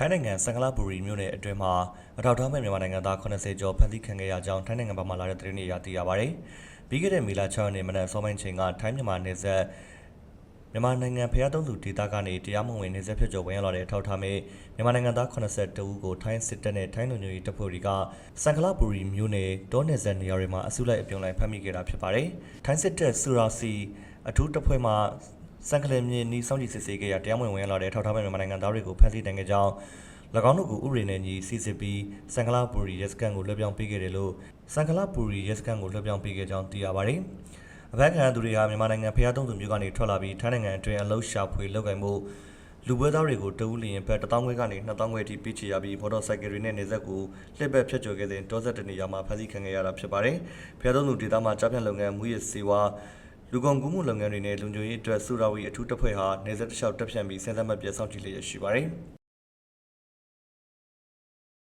ထိုင်းနိုင်ငံစံကလာပူရီမြို့နယ်အတွင်းမှာအထောက်အထားမဲ့မြန်မာနိုင်ငံသား80ကျော်ဖမ်းဆီးခံခဲ့ရကြောင်းထိုင်းနိုင်ငံဘက်မှလာတဲ့သတင်းတွေအရသိရပါတယ်။ပြီးခဲ့တဲ့မေလ6ရက်နေ့မနက်စောပိုင်းချိန်ကထိုင်းမြန်မာနယ်စပ်မြန်မာနိုင်ငံဖျားသုံးသူဒေသကနေတရားမဝင်နေဆက်ဖြစ်ကျော်ဝင်ရောက်လာတဲ့အထောက်အထားမဲ့မြန်မာနိုင်ငံသား82ဦးကိုထိုင်းစစ်တပ်နဲ့ထိုင်းလူမျိုးရေးတပ်ဖွဲ့တွေကစံကလာပူရီမြို့နယ်တောနယ်စပ်နေရာတွေမှာအစုလိုက်အပြုံလိုက်ဖမ်းမိခဲ့တာဖြစ်ပါတယ်။ထိုင်းစစ်တပ်စူရာစီအထူးတပ်ဖွဲ့မှ စံကလင်မြေနီစောင့်ကြည့်စစ်ဆေးခဲ့ရတရားမဝင်ဝင်ရောက်လာတဲ့ထောက်ထားမဲ့မြန်မာနိုင်ငံသားတွေကိုဖမ်းဆီးတိုင်ခဲ့ကြောင်း၎င်းတို့ကိုဥပဒေနဲ့ညီစီစစ်ပြီးစံကလာပူရီရဲစခန်းကိုလွှဲပြောင်းပေးခဲ့တယ်လို့စံကလာပူရီရဲစခန်းကိုလွှဲပြောင်းပေးခဲ့ကြောင်းသိရပါတယ်။အဖက်ခံရသူတွေဟာမြန်မာနိုင်ငံဖျားတုံးသူမျိုးကနေထွက်လာပြီးထိုင်းနိုင်ငံအတွင်းအလုရှာဖွေလုပ်ကင်မှုလူပွဲသားတွေကိုတဦးလျင်ဘက်1000ခွဲကနေ2000ခွဲအထိပေးချေရပြီးမော်တော်ဆိုင်ကယ်တွေနဲ့နေဆက်ကိုလှည့်ပတ်ဖြတ်ကျော်ခဲ့တဲ့တောဆက်တနေရာမှာဖမ်းဆီးခံခဲ့ရတာဖြစ်ပါတယ်။ဖျားတုံးသူဒေသမှာကြားဖြတ်လုပ်ငန်းမူရစ်စေဝါ လူကုန်ကူးမှုလုပ်ငန်းတွေနဲ့လုံခြုံရေးအတွက်စူရာဝီအထူးတပ်ဖွဲ့ဟာနေဆက်တစ်လျှောက်တပ်ဖြန့်ပြီးစဉ်ဆက်မပြတ်စောင့်ကြည့်လျက်ရှိပါတယ်။